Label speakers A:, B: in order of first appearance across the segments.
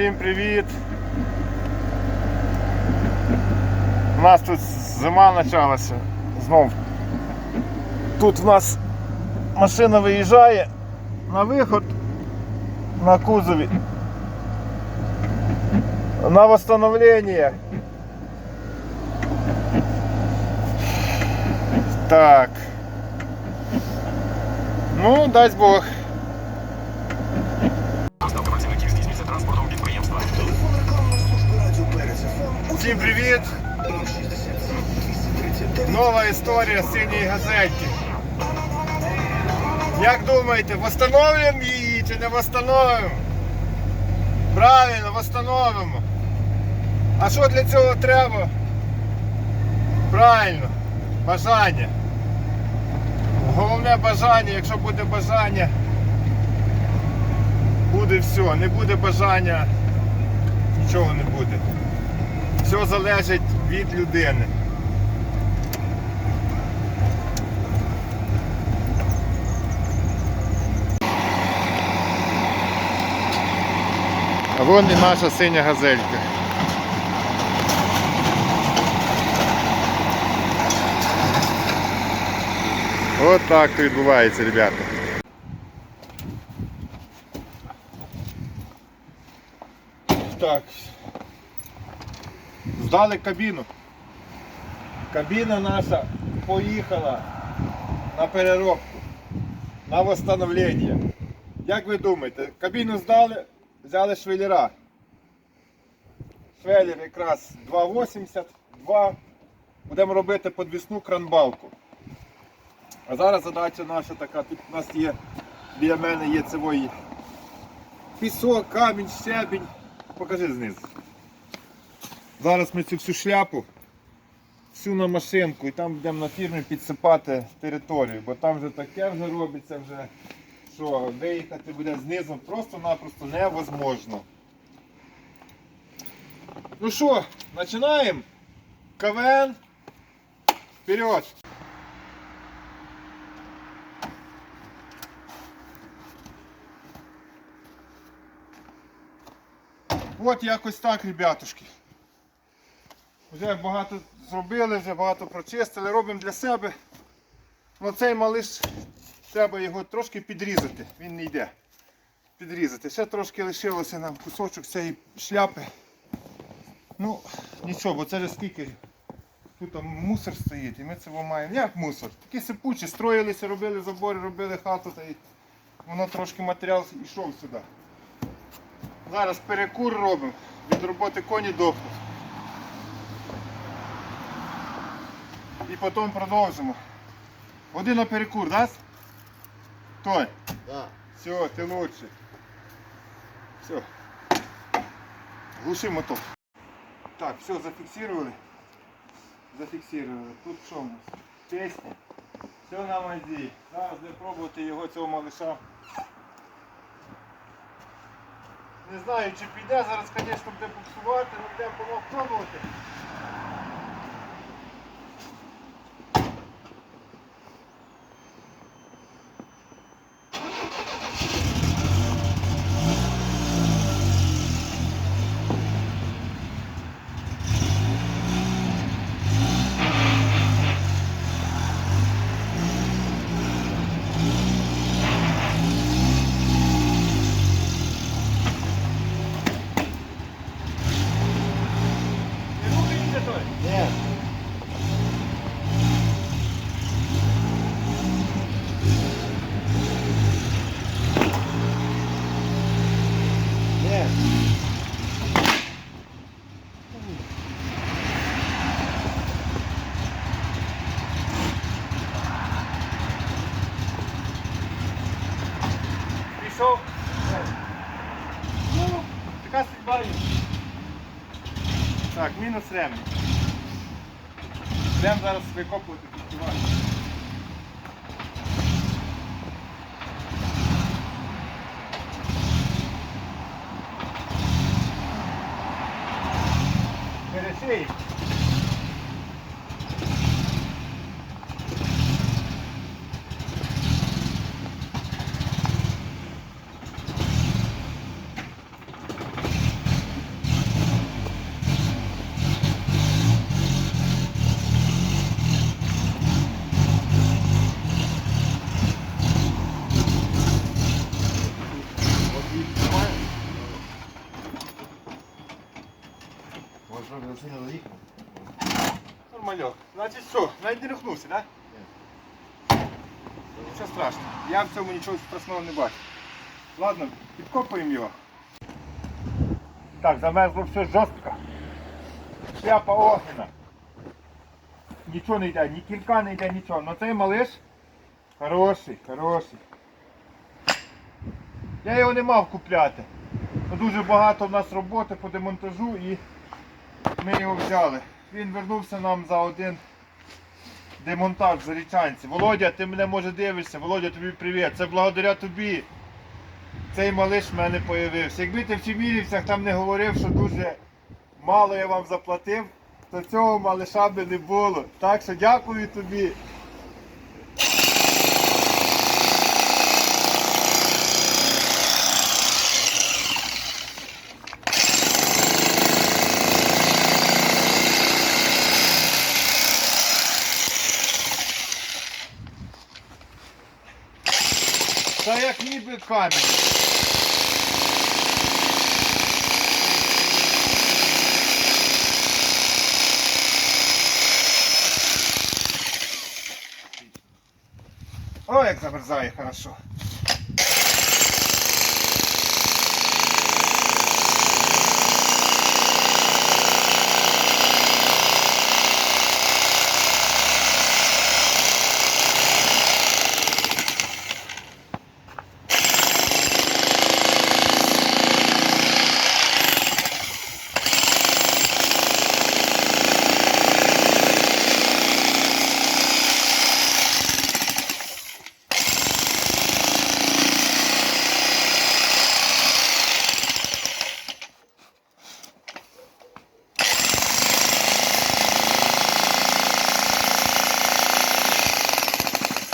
A: Всім привіт! У нас тут зима почалася. Знов. Тут в нас машина виїжджає на виход на кузові. На восстановление. Так. Ну, дасть Бог. Всім привіт! Нова історія синьої газельки. Як думаєте, восстановимо її чи не восстановимо? Правильно, восстановимо. А що для цього треба? Правильно, бажання. Головне бажання, якщо буде бажання, буде все. Не буде бажання, нічого не буде. Все залежить від людини. А вон і наша синя газелька. От так то відбувається, ребята. Так. Здали кабіну. Кабіна наша поїхала на переробку, на восстановлення. Як ви думаєте, кабіну здали, взяли швеллера. Швеллер якраз 2,80, 2. Будемо робити подвісну кранбалку. А зараз задача наша така, тут у нас є, біля мене є цивої пісок, камінь, щебінь. Покажи знизу. Зараз ми цю всю шляпу, всю на машинку і там будемо на фірмі підсипати територію, бо там вже таке вже робиться, вже, що виїхати буде знизу просто-напросто невозможно. Ну що, починаємо? КВН. Вперед! От якось так, ребятушки. Вже багато зробили, вже багато прочистили, робимо для себе. Ну цей малиш треба його трошки підрізати, він не йде. Підрізати. Ще трошки лишилося нам кусочок цієї шляпи. Ну, нічого, бо це вже скільки. Тут мусор стоїть і ми це маємо. Як мусор? Такі сипучі, строїлися, робили забори, робили хату та й воно трошки матеріал йшов сюди. Зараз перекур робимо, від роботи коні дохнуть. І потім продовжимо. Один на перекур, дасть? Той?
B: Да.
A: Все, ти лучше. Все. Глуши мотор. Так, все, зафиксировали. Зафиксировали. Тут що у нас? Песня. Все на мазі. Зараз будемо пробувати його цього малиша. Не знаю, чи піде, зараз, звісно, буде буксувати, але будемо пробувати. Не рухається той?
B: Ні. Ні.
A: Пішов. Ну, така судьба є. Так, мінус ремень. Будемо зараз викопувати підкривати.
B: Сильно заїхав.
A: Нормальок. Значить все, навіть не рухнувся, так? Нічого страшного. Я в цьому нічого страшного не бачу. Ладно, підкопуємо його. Так, замерзло все жорстко. Шляпа огнена. Нічого не йде, ні кілька не йде, нічого. Ну цей малиш хороший, хороший. Я його не мав купляти. Ну, Дуже багато в нас роботи по демонтажу і ми його взяли. Він вернувся нам за один демонтаж за Зарічанці. Володя, ти мене може дивишся. Володя, тобі привіт. Це благодаря тобі. Цей малиш в мене з'явився. Якби ти в Чимірівцях там не говорив, що дуже мало я вам заплатив, то цього малиша би не було. Так що дякую тобі. Та як ніби камінь. О, як замерзає хорошо.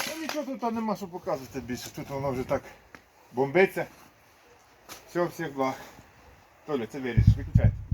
A: Ну нічого тут нема що показувати більше. Тут воно вже так бомбиться. Все, всіх благ. Толя, це вирішиш, виключайте.